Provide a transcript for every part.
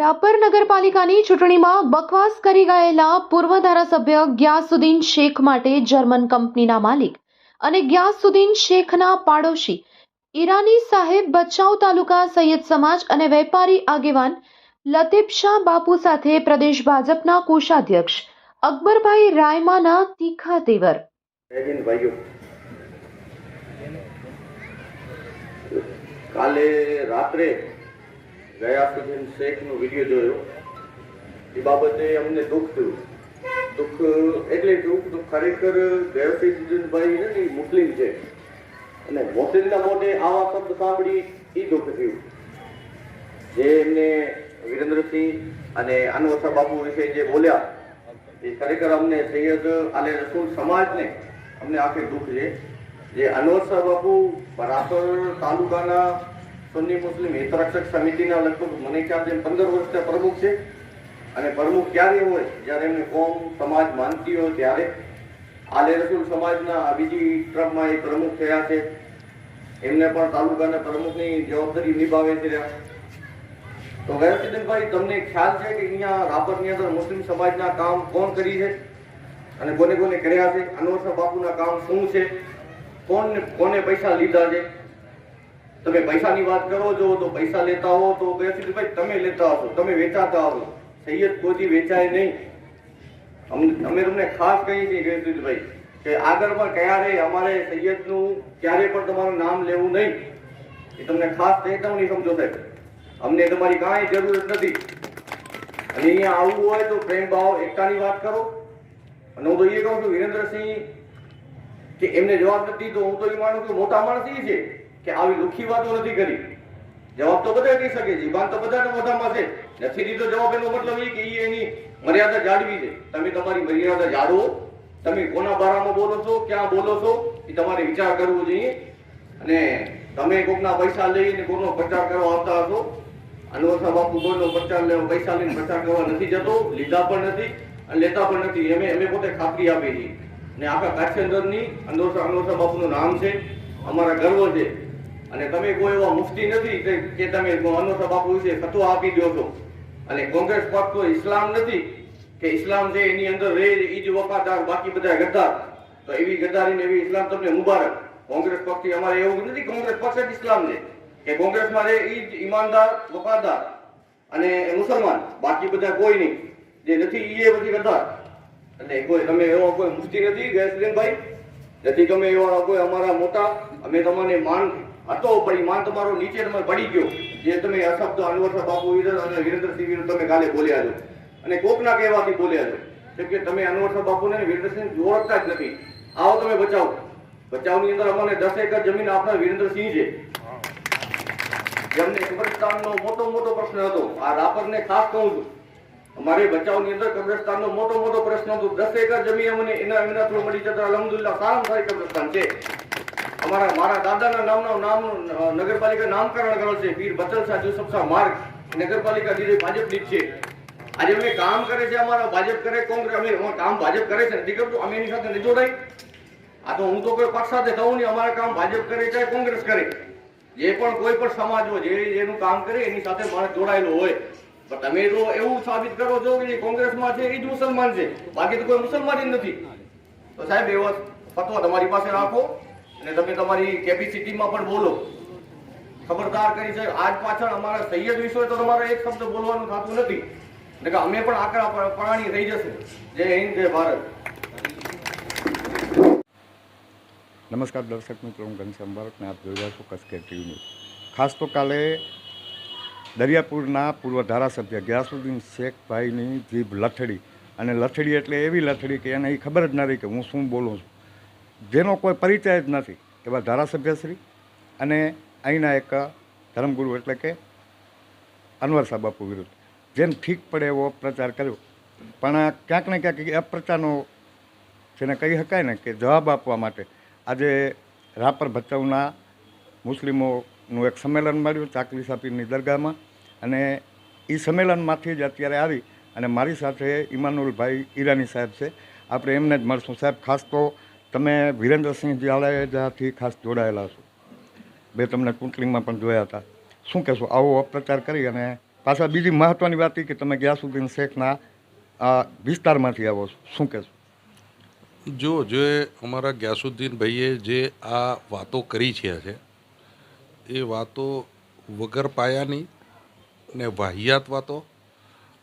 રાપર નગરપાલિકાની ચૂંટણીમાં બકવાસ કરી ગયેલા પૂર્વ ધારાસભ્ય ગ્યાસુદ્દીન શેખ માટે જર્મન કંપનીના માલિક અને ગ્યાસુદ્દીન શેખના પાડોશી ઈરાની સાહેબ બચાવ તાલુકા સૈયદ સમાજ અને વેપારી આગેવાન લતીફશાહ બાપુ સાથે પ્રદેશ ભાજપના કોષાધ્યક્ષ અકબરભાઈ રાયમાના તીખા તેવર. કાલે રાત્રે ગયાસુદ્દીન શેખનો વીડિયો જોયો. એ બાબતે અમને દુઃખ થયું. દુઃખ એટલે થયું તો ખરેખર ગયાસુદ્દીનભાઈ ને મુસ્લિમ છે. અને મુસ્લિમના મોઢે આવા શબ્દ સાંભળી એ દુઃખ થયું. જે એમને વિરેન્દ્રસિંહ અને અનવસા બાપુ વિશે જે બોલ્યા, એ ખરેખર અમને સૈયદ અને રસૂલ સમાજને અમને આખે દુઃખ છે. જે અનવર બાબુ બાપુ રાપર તાલુકાના સુન્ની મુસ્લિમ હિતરક્ષક સમિતિના લગભગ મને ખ્યાલ છે પંદર વર્ષના પ્રમુખ છે. અને પ્રમુખ ક્યારે હોય? જ્યારે એમને કોમ, સમાજ માનતી હોય ત્યારે. આલે રસુલ સમાજના બીજી ટ્રમમાં એ પ્રમુખ થયા છે. એમને પણ તાલુકાના પ્રમુખની જવાબદારી નિભાવે છે તો ગયરસિદ્દનભાઈ તમને ખ્યાલ છે કે અહીંયા રાપરની અંદર મુસ્લિમ સમાજના કામ કોણ કરી છે? અને કોને કોને કર્યા છે? અનવરસા બાપુના કામ શું છે? કોણ કોને પૈસા લીધા છે? તમે પૈસાની વાત કરો છો તો પૈસા લેતા હો, તો ભાઈ તમે લેતા હશો, તમે વેચાતા હશો. સૈયદ કોઈ વેચાય નહીં. અમને અમે તમને ખાસ કહીએ છીએ ગયરસિદ્દભાઈ કે આગળ પણ ક્યારે અમારે સૈયદનું ક્યારે પણ તમારું નામ લેવું નહીં. એ તમને ખાસ ચેતવણી સમજો સાહેબ. અમને તમારી કાંઈ જરૂરત નથી. અને અહીંયા આવવું હોય તો પ્રેમ ભાવ, એકતાની વાત કરો. અને હું તો એ કહું છું, વિરેન્દ્રસિંહ, કે એમને જવાબ નથી, તો હું તો એ માનું છું મોટા માણસ એ છે. કે આવી લુખી વાતો નથી કરી. જવાબ તો બધા કહી શકે બાન તો બધા મોઢામાં છે. નથી દીધો જવાબ એનો મતલબ એ કે એ એની મર્યાદા જાળવી છે. તમે તમારી મર્યાદા જાળવો. તમે કોના બારામાં બોલો છો, ક્યાં બોલો છો, એ તમારે વિચાર કરવો જોઈએ. અને તમે કોકના પૈસા લઈને કોનો પ્રચાર કરવા આવતા હશો? અનવસા બાપુ કોઈનો પ્રચાર લેવા, પૈસા લઈને પ્રચાર કરવા નથી જતો, લીધા પણ નથી અને લેતા પણ નથી. અમે અમે પોતે ખાતરી આપી છીએ અને આખા કાશ્યંદરની અંદર અનવસા બાપુનું નામ છે. અમારા ગર્વ છે. અને તમે કોઈ એવા મુફતી નથી કે- તમે અનવસા બાપુ વિશે ફતવા આપી દો છો. અને કોંગ્રેસ પક્ષ તો ઇસ્લામ નથી. કે ઇસ્લામ છે એની અંદર રહે એ જ વફાદાર, બાકી બધા ગદ્દાર. તો એવી ગદ્દારી ને એવી ઇસ્લામ તમને મુબારક. કોંગ્રેસ પક્ષથી અમારે એવું નથી કોંગ્રેસ પક્ષ જ ઇસ્લામ છે. કે કોંગ્રેસમાં એ જ ઈમાનદાર, વફાદાર અને મુસલમાન. બાકી બધા કોઈ નહીં. જે નથી એ બધી ગદ્દાર. એટલે કોઈ તમે એવો કોઈ મુફતી નથી ગેસલીનભાઈ નથી તમે એવા કોઈ અમારા મોટા. અમે તમને માન હતો, પણ માન તમારો નીચે તમે પડી ગયો. જે તમે અશબ્દ અનવરસા બાપુ અને વિરેન્દ્રસિંહ વિરુદ્ધ તમે કાલે બોલ્યા છો. અને કોકના કહેવાથી બોલ્યા છો? કેમ કે તમે અનવરસા બાપુને વિરેન્દ્રસિંહ ઓળખતા જ નથી. આવો તમે બચાવો. બચાવની અંદર અમને દસ એકર જમીન આપનાર વિરેન્દ્રસિંહ છે. જેમને કબ્રસ્તાનનો મોટો મોટો પ્રશ્ન હતો. આ રાપરને ખાસ કહું છું. અમારે બચાવની અંદર કબ્રસ્તાનનો મોટો મોટો પ્રશ્ન હતો. દસ એકર જમીન અમને એના એમના થ્રુ મળી જતા અલહમદુલ્લા સારામાં સારી કબ્રસ્તાન છે. અમારા મારા દાદાના નામનો નામનું નગરપાલિકા નામકરણ કરેલ છે. પીર બચન શાહ યુસુફ શાહ માર્ગ. નગરપાલિકા દીધી ભાજપની જ છે. આજે અમે કામ કરે છે અમારા ભાજપ કરે, કોંગ્રેસ અમે કામ ભાજપ કરે છે. નથી કરતું, અમે એની સાથે નહીં જોડાય આ તો હું તો કોઈ પક્ષ સાથે થવું નહીં. અમારા કામ ભાજપ કરે ચાહે કોંગ્રેસ કરે. જે પણ કોઈ પણ સમાજ હોય, જે જેનું કામ કરે, એની સાથે માણસ જોડાયેલો હોય. પણ તમે તો એવું સાબિત કરો છો કે જે કોંગ્રેસમાં છે, એ જ મુસલમાન છે. બાકી તો કોઈ મુસલમાન જ નથી. તો સાહેબ, એવો ફતવા તમારી પાસે રાખો. અને તમે તમારી કેપેસિટીમાં પણ બોલો. ખબરદાર કરી છે. આજ પાછળ અમારા સૈયદ વિશે તો તમારે એક શબ્દ બોલવાનું થતું નથી. એટલે કે અમે પણ આકરા પ્રાણી થઈ જશું. જય હિન્દ, જય ભારત. નમસ્કાર દર્શક મિત્રો, હું ઘનશ્યામ ભારતને આપ જોઈ રહ્યા છો કસકે ટીવી ખાસ તો કાલે દરિયાપુરના પૂર્વ ધારાસભ્ય ગ્યાસુદ્દીન શેખભાઈની જીભ લથડી. અને લથડી એટલે એવી લથડી કે એને એ ખબર જ નથી કે હું શું બોલું છું. જેનો કોઈ પરિચય જ નથી, એવા ધારાસભ્યશ્રી અને અહીંના એક ધર્મગુરુ એટલે કે અનવર સાહેબ બાપુ વિરુદ્ધ જેમ ઠીક પડે એવો પ્રચાર કર્યો. પણ ક્યાંક ને ક્યાંક અપ્રચારનો જેને કહી શકાય ને કે જવાબ આપવા માટે આજે રાપર ભચાઉના મુસ્લિમોનું એક સંમેલન મળ્યું ચાકલી સાપીની દરગાહમાં. અને એ સંમેલનમાંથી જ અત્યારે આવી અને મારી સાથે ઇમાનુલભાઈ ઈરાની સાહેબ છે. આપણે એમને જ મળશું. સાહેબ, ખાસ તો તમે વિરેન્દ્રસિંહ જાડેજાથી ખાસ જોડાયેલા છો બે તમને ચૂંટણીમાં પણ જોયા હતા. શું કહેશો, આવો અપ્રચાર કરી અને પાછા બીજી મહત્ત્વની વાત એ કે તમે ગ્યાસુદ્દીન શેખના આ વિસ્તારમાંથી આવો છો. શું કહેશો? જો, જે અમારા ગ્યાસુદ્દીન ભાઈએ જે આ વાતો કરી છે એ વાતો વગર પાયાની ને વાહિયાત વાતો,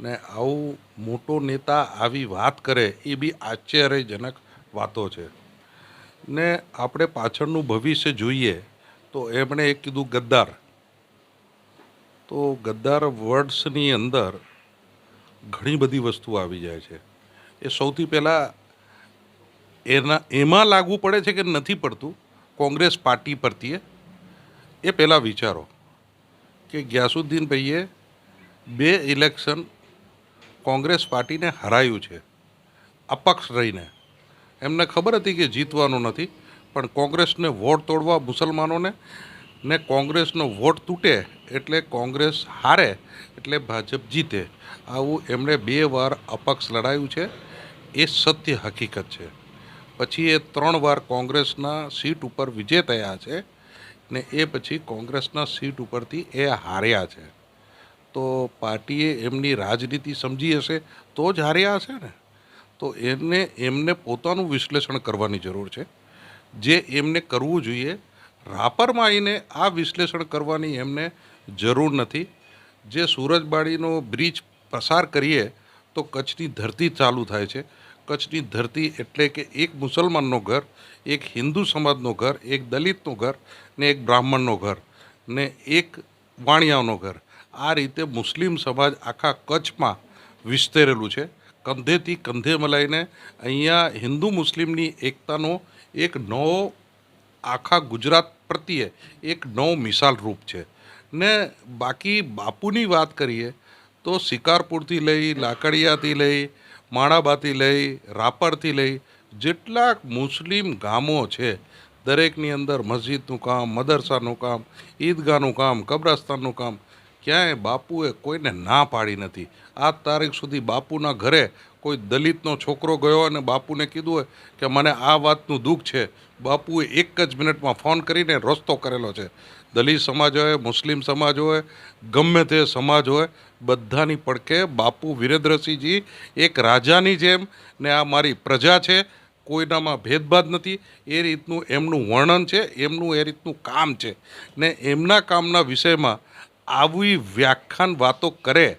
ને આવું મોટો નેતા આવી વાત કરે એ બી આશ્ચર્યજનક વાતો છે. ને આપણે પાછળનું ભવિષ્ય જોઈએ, તો એમણે એક કીધું ગદ્દાર. તો ગદ્દાર વર્ડ્સની અંદર ઘણી બધી વસ્તુ આવી જાય છે. એ સૌથી પહેલાં એના, એમાં લાગવું પડે છે કે નથી પડતું? કોંગ્રેસ પાર્ટી પરતીએ એ પહેલાં વિચારો કે ગ્યાસુદ્દીન ભાઈએ બે ઇલેક્શન કોંગ્રેસ પાર્ટીને હરાયું છે, અપક્ષ રહીને. એમને ખબર હતી કે જીતવાનું નથી, પણ કોંગ્રેસને વોટ તોડવા મુસલમાનોને, ને કોંગ્રેસનો વોટ તૂટે એટલે કોંગ્રેસ હારે એટલે ભાજપ જીતે. આવું એમણે બે વાર અપક્ષ લડાયું છે, એ સત્ય હકીકત છે. પછી એ ત્રણ વાર કોંગ્રેસના સીટ ઉપર વિજય થયા છે, ને એ પછી કોંગ્રેસના સીટ ઉપરથી એ હાર્યા છે. તો પાર્ટીએ એમની રાજનીતિ સમજી હશે, તો જ હાર્યા હશે ને? તો એને એમને પોતાનું વિશ્લેષણ કરવાની જરૂર છે. જે એમને કરવું જોઈએ રાપરમાં આવીને આ વિશ્લેષણ કરવાની એમને જરૂર નથી. જે સુરજબાડીનો બ્રિજ પસાર કરીએ, તો કચ્છની ધરતી ચાલુ થાય છે. કચ્છની ધરતી એટલે કે એક મુસલમાનનું ઘર, એક હિન્દુ સમાજનું ઘર, એક દલિતનું ઘર ને એક બ્રાહ્મણનું ઘર ને એક વાણિયાનો ઘર. આ રીતે મુસ્લિમ સમાજ આખા કચ્છમાં વિસ્તરેલું છે. કંધેથી કંધે મલાઈને અહીંયા હિન્દુ મુસ્લિમની એકતાનો એક નવો આખા ગુજરાત પ્રત્યે એક નવો મિસાલ રૂપ છે. ને બાકી બાપુની વાત કરીએ તો શિકારપુરથી લઈ, લાકડિયાથી લઈ, માણાબાથી લઈ, રાપરથી લઈ જેટલા મુસ્લિમ ગામો છે, દરેકની અંદર મસ્જિદનું કામ, મદરસાનું કામ, ઈદગાહનું કામ, કબ્રસ્તાનનું કામ ક્યાંય બાપુએ કોઈને ના પાડી નથી. આ તારીખ સુધી બાપુના ઘરે કોઈ દલિતનો છોકરો ગયો અને બાપુને કીધું હોય કે મને આ વાતનું દુઃખ છે. બાપુએ એક જ મિનિટમાં ફોન કરીને રસ્તો કરેલો છે. દલિત સમાજ હોય, મુસ્લિમ સમાજ હોય, ગમે તે સમાજ હોય, બધાની પડકે બાપુ વિરેન્દ્રસિંહજી એક રાજાની જેમ ને આ મારી પ્રજા છે. કોઈનામાં ભેદભાદ નથી. એ રીતનું એમનું વર્ણન છે, એમનું એ રીતનું કામ છે. ને એમના કામના વિષયમાં આવી વ્યાખ્યાન વાતો કરે,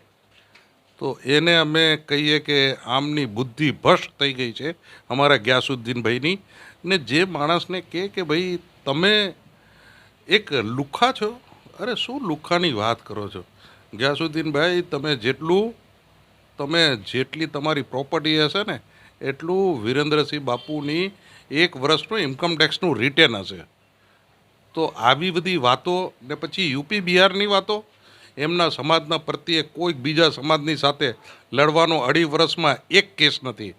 તો એને અમે કહીએ કે આમની બુદ્ધિ ભ્રષ્ટ થઈ ગઈ છે અમારા ગ્યાસુદ્દીનભાઈની. ને જે માણસને કહે કે ભાઈ, તમે એક લુખ્ખા છો? અરે શું લુખાની વાત કરો છો? ગ્યાસુદ્દીનભાઈ, તમે જેટલું, તમે જેટલી તમારી પ્રોપર્ટી હશે ને, એટલું વિરેન્દ્રસિંહ બાપુની એક વર્ષનું ઇન્કમ ટેક્સનું રિટર્ન હશે. તો આવી બધી વાતો ને પછી યુપી બિહારની વાતો, એમના સમાજના પ્રત્યે કોઈક બીજા સમાજની સાથે લડવાનો અઢી વર્ષમાં એક કેસ નથી,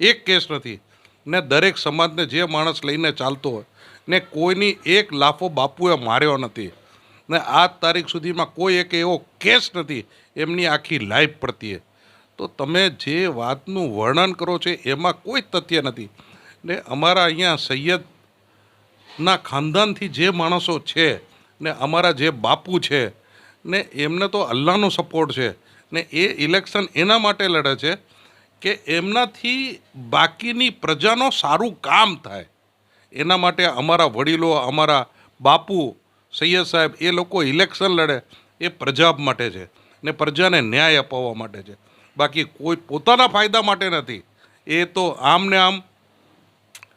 એક કેસ નથી. ને દરેક સમાજને જે માણસ લઈને ચાલતો હોય, ને કોઈની એક લાફો બાપુએ માર્યો નથી. ને આ તારીખ સુધીમાં કોઈ એક એવો કેસ નથી, એમની આખી લાઈફ પ્રત્યે. તો તમે જે વાતનું વર્ણન કરો છો, એમાં કોઈ તથ્ય નથી. ને અમારા અહીંયા સૈયદ ના, ખાનદાનથી જે માણસો છે ને અમારા જે બાપુ છે ને એમને તો અલ્લાહનો સપોર્ટ છે ને એ ઇલેક્શન એના માટે લડે છે કે એમનાથી બાકીની પ્રજાનો સારું કામ થાય. એના માટે અમારા વડીલો, અમારા બાપુ, સૈયદ સાહેબ એ લોકો ઇલેક્શન લડે એ પ્રજા માટે છે ને પ્રજાને ન્યાય અપાવવા માટે છે. બાકી કોઈ પોતાના ફાયદા માટે નથી. એ તો આમ ને આમ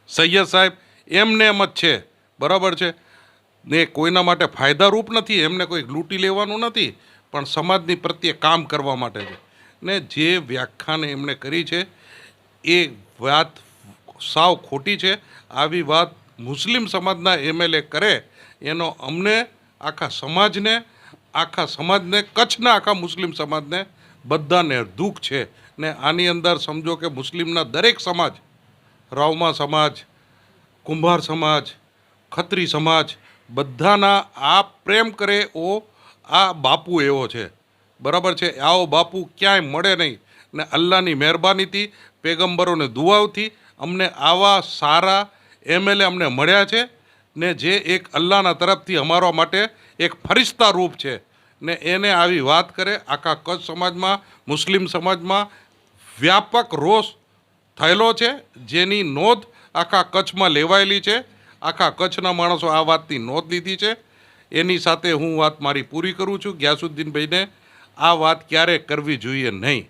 સૈયદ સાહેબ એમને એમ જ છે. બરાબર છે? ને કોઈના માટે ફાયદારૂપ નથી, એમને કોઈ લૂંટી લેવાનું નથી, પણ સમાજની પ્રત્યે કામ કરવા માટે છે. ને જે વ્યાખ્યાન એમણે કરી છે, એ વાત સાવ ખોટી છે. આવી વાત મુસ્લિમ સમાજના એમએલએ કરે, એનો અમને, આખા સમાજને આખા સમાજને, કચ્છના આખા મુસ્લિમ સમાજને બધાને દુઃખ છે. ને આની અંદર સમજો કે મુસ્લિમના દરેક સમાજ, રાવમા સમાજ, કુંભાર સમાજ ખત્રી સમાજ બધાના આ પ્રેમ કરે ઓ આ બાપુ એવો છે. બરાબર છે? આવો બાપુ ક્યાંય મળે નહીં. ને અલ્લાહની મહેરબાનીથી પેગંબરોને દુઆવથી અમને આવા સારા એમએલએ અમને મળ્યા છે ને જે એક અલ્લાહના તરફથી અમારા માટે એક ફરિશ્તા રૂપ છે. ને એને આવી વાત કરે આખા કચ્છ સમાજમાં, મુસ્લિમ સમાજમાં વ્યાપક રોષ થયેલો છે. જેની નોંધ આખા કચ્છમાં લેવાયેલી છે. આખા કચ્છના માણસો આ વાતની નોંધ લીધી છે. એની સાથે હું વાત મારી પૂરી કરું છું. ગ્યાસુદ્દીનભાઈને આ વાત ક્યારે કરવી જોઈએ નહીં.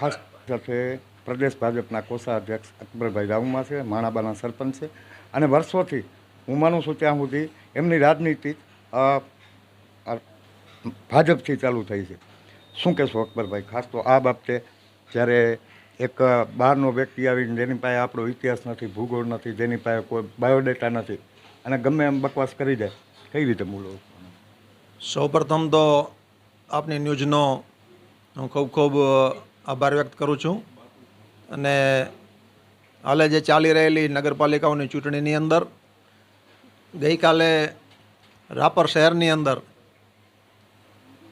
ખાસ સાથે પ્રદેશ ભાજપના કોષાધ્યક્ષ અકબરભાઈ રાઉમા છે, માણાબાના સરપંચ છે. અને વર્ષોથી હું માનું છું ત્યાં સુધી એમની રાજનીતિ ભાજપથી ચાલુ થઈ છે. શું કહેશો અકબરભાઈ? ખાસ તો આ બાબતે જ્યારે એક બહારનો વ્યક્તિ આવીને જેની પાસે આપણો ઇતિહાસ નથી, ભૂગોળ નથી, જેની પાસે કોઈ બાયોડેટા નથી, અને ગમે એમ બકવાસ કરી જાય કઈ રીતે બોલો સૌપ્રથમ તો આપની ન્યૂઝનો હું ખૂબ ખૂબ આભાર વ્યક્ત કરું છું. અને હાલે જે ચાલી રહેલી નગરપાલિકાઓની ચૂંટણીની અંદર, ગઈકાલે રાપર શહેરની અંદર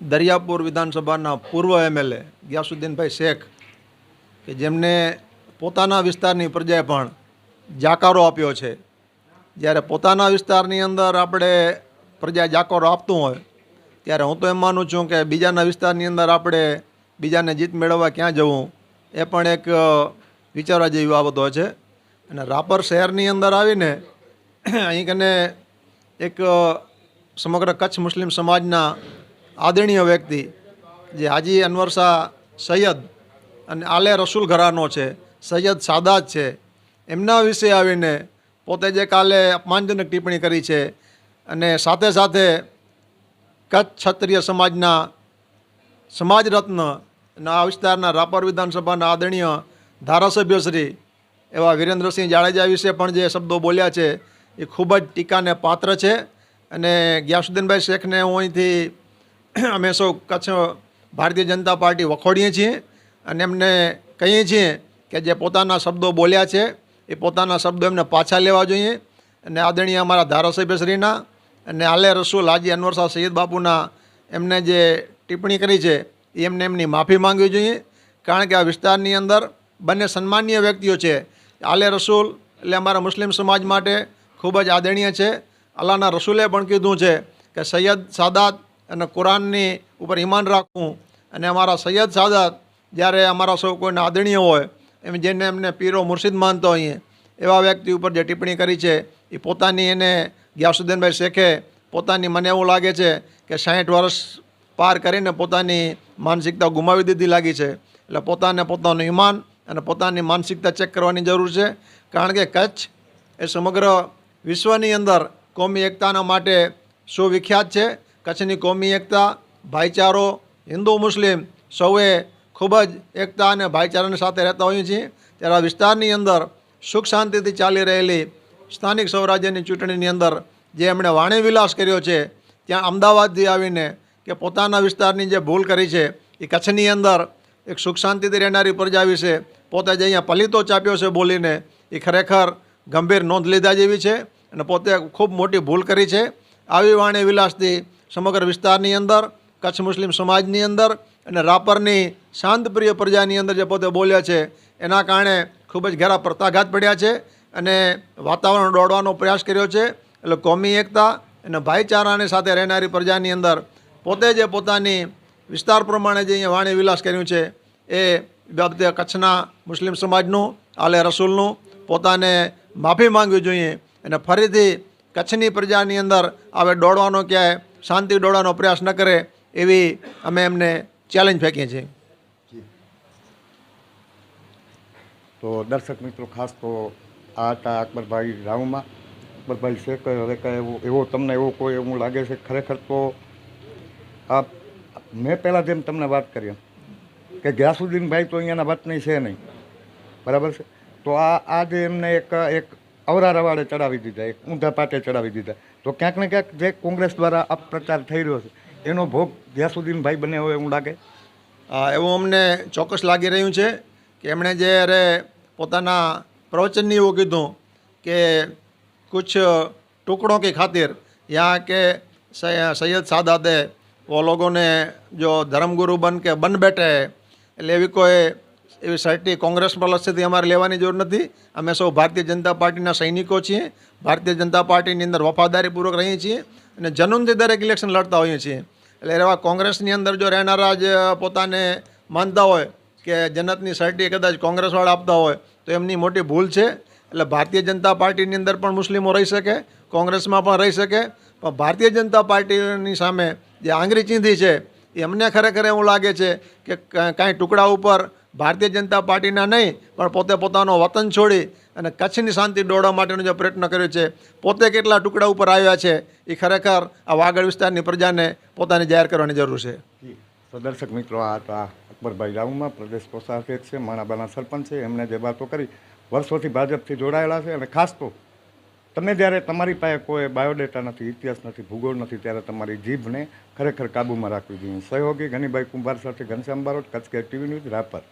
દરિયાપુર વિધાનસભાના પૂર્વ એમએલએ ગ્યાસુદ્દીનભાઈ શેખ કે જેમને પોતાના વિસ્તારની પ્રજાએ પણ જાકારો આપ્યો છે. જ્યારે પોતાના વિસ્તારની અંદર આપણે પ્રજા જાકારો આપતું હોય, ત્યારે હું તો એમ માનું છું કે બીજાના વિસ્તારની અંદર આપણે બીજાને જીત મેળવવા ક્યાં જવું, એ પણ એક વિચારવા જેવી બાબતો છે. અને રાપર શહેરની અંદર આવીને અહીં કને એક સમગ્ર કચ્છ મુસ્લિમ સમાજના આદરણીય વ્યક્તિ, જે હાજી અનવર સૈયદ અને આલે રસૂલ ઘરાનો છે, સૈયદ સાદાત છે. એમના વિશે આવીને પોતે જે કાલે અપમાનજનક ટિપ્પણી કરી છે અને સાથે સાથે કચ્છ ક્ષત્રિય સમાજના સમાજ રત્ન આ વિસ્તારના રાપર વિધાનસભાના આદરણીય ધારાસભ્યશ્રી એવા વિરેન્દ્રસિંહ જાડેજા વિશે પણ જે શબ્દો બોલ્યા છે એ ખૂબ જ ટીકાને પાત્ર છે. અને ગ્યાસુદ્દીનભાઈ શેખને હું અહીંથી અમે સૌ કચ્છ ભારતીય જનતા પાર્ટી વખોડીએ છીએ. અને એમને કહીએ છીએ કે જે પોતાના શબ્દો બોલ્યા છે, એ પોતાના શબ્દો એમને પાછા લેવા જોઈએ. અને આદરણીય અમારા ધારાસભ્યશ્રીના અને આલે રસૂલ હાજી અનવર શાહ સૈયદ બાપુના એમને જે ટિપ્પણી કરી છે, એ એમને એમની માફી માંગવી જોઈએ. કારણ કે આ વિસ્તારની અંદર બંને સન્માનીય વ્યક્તિઓ છે. આલે રસૂલ એટલે અમારા મુસ્લિમ સમાજ માટે ખૂબ જ આદરણીય છે. અલ્લાહના રસૂલે પણ કીધું છે કે સૈયદ સાદાત અને કુરાનની ઉપર ઈમાન રાખવું અને અમારા સૈયદ સાદાત જ્યારે અમારા સૌ કોઈના આદરણીય હોય, એમ જેને એમને પીરો મુર્શિદ માનતો હોઈએ, એવા વ્યક્તિ ઉપર જે ટિપ્પણી કરી છે, એ પોતાની એને ગ્યાસુદ્દીનભાઈ શેખે પોતાની મને એવું લાગે છે કે સાઠ વર્ષ પાર કરીને પોતાની માનસિકતા ગુમાવી દીધી લાગી છે. એટલે પોતાને પોતાનું ઈમાન અને પોતાની માનસિકતા ચેક કરવાની જરૂર છે. કારણ કે કચ્છ એ સમગ્ર વિશ્વની અંદર કોમી એકતાના માટે સુવિખ્યાત છે. કચ્છની કોમી એકતા, ભાઈચારો, હિન્દુ, મુસ્લિમ સૌએ ખૂબ જ એકતા અને ભાઈચારાની સાથે રહેતા હોઈએ છીએ. ત્યારે આ વિસ્તારની અંદર સુખ શાંતિથી ચાલી રહેલી સ્થાનિક સ્વરાજ્યની ચૂંટણીની અંદર જે એમણે વાણી વિલાસ કર્યો છે, ત્યાં અમદાવાદથી આવીને કે પોતાના વિસ્તારની જે ભૂલ કરી છે, એ કચ્છની અંદર એક સુખ શાંતિથી રહેનારી પ્રજા વિશે પોતે જે અહીંયા પલિતો ચાપ્યો છે બોલીને, એ ખરેખર ગંભીર નોંધ લીધા જેવી છે અને પોતે ખૂબ મોટી ભૂલ કરી છે. આવી વાણી વિલાસથી સમગ્ર વિસ્તારની અંદર, કચ્છ મુસ્લિમ સમાજની અંદર અને રાપરની શાંતપ્રિય પ્રજાની અંદર જે પોતે બોલ્યા છે, એના કારણે ખૂબ જ ઘેરા પ્રત્યાઘાત પડ્યા છે અને વાતાવરણ દોડવાનો પ્રયાસ કર્યો છે. એટલે કોમી એકતા અને ભાઈચારાની સાથે રહેનારી પ્રજાની અંદર પોતે જે પોતાની વિસ્તાર પ્રમાણે જે અહીંયા વાણી વિલાસ કર્યું છે, એ બાબતે કચ્છના મુસ્લિમ સમાજનું, આલે રસૂલનું પોતાને માફી માંગવી જોઈએ અને ફરીથી કચ્છની પ્રજાની અંદર હવે દોડવાનો ક્યાંય, શાંતિ દોડવાનો પ્રયાસ ન કરે એવી અમે એમને ચેલેન્જ ફેંકીએ છીએ. તો દર્શક મિત્રો, ખાસ તો આ હતા અકબરભાઈ રાવમાં. અકબરભાઈ શેખ હવે કાંઈ એવો એવો તમને એવો કોઈ એવું લાગે છે? ખરેખર તો આ, મેં પહેલાં જેમ તમને વાત કરી એમ, કે ગ્યાસુદ્દીનભાઈ તો અહીંયાના વતની છે નહીં. બરાબર છે? તો આ આ જે એમને એક એક અવરા ચડાવી દીધા, એક ઊંધા પાટે ચડાવી દીધા. તો ક્યાંક ને ક્યાંક જે કોંગ્રેસ દ્વારા અપપ્રચાર થઈ રહ્યો છે એનો ભોગ ગિયાસુદ્દીન ભાઈ બને હોય એવું લાગે. એવું અમને ચોક્કસ લાગી રહ્યું છે કે એમણે જે પોતાના પ્રવચનની એવું કીધું કે કુછ ટુકડો કે ખાतिर યા કે સૈયદ સાદાદે વો લોકોને જો ધર્મગુરુ બન કે બન બેઠે એટલે એવી કોઈ એવી સર્ટી કોંગ્રેસ પક્ષેથી અમારે લેવાની જરૂર નથી. અમે સૌ ભારતીય જનતા પાર્ટીના સૈનિકો છીએ, ભારતીય જનતા પાર્ટીની અંદર વફાદારીપૂર્વક રહીએ છીએ અને જનુનથી દરેક ઇલેક્શન લડતા હોઈએ છીએ. એટલે એવા કોંગ્રેસની અંદર જો રહેનારા જ પોતાને માનતા હોય કે જન્નતની સર્ટી કદાચ કોંગ્રેસવાળા આપતા હોય, તો એમની મોટી ભૂલ છે. એટલે ભારતીય જનતા પાર્ટીની અંદર પણ મુસ્લિમો રહી શકે, કોંગ્રેસમાં પણ રહી શકે. પણ ભારતીય જનતા પાર્ટીની સામે જે આંગળી ચીંધી છે, એ અમને ખરેખર એવું લાગે છે ક- કાંઈ ટુકડા ઉપર ભારતીય જનતા પાર્ટીના નહીં, પણ પોતે પોતાનો વતન છોડી અને કચ્છની શાંતિ દોડવા માટેનો જે પ્રયત્ન કર્યો છે, પોતે કેટલા ટુકડા ઉપર આવ્યા છે, એ ખરેખર આ વાગડ વિસ્તારની પ્રજાને પોતાને જાહેર કરવાની જરૂર છે. તો દર્શક મિત્રો, આ હતા અકબરભાઈ રાઉમાં, પ્રદેશ કોષાધ્યક્ષ છે, માણાબાના સરપંચ છે, એમણે જે વાતો કરી, વર્ષોથી ભાજપથી જોડાયેલા છે અને ખાસ તો તમે જ્યારે તમારી પાસે કોઈ બાયોડેટા નથી, ઇતિહાસ નથી, ભૂગોળ નથી, ત્યારે તમારી જીભને ખરેખર કાબૂમાં રાખવી જોઈએ. સહયોગી ગનીભાઈ કુંભાર સાથે ઘનશ્યામ બારોટ, કચ્છ કે ટીવી ન્યૂઝ રાપર.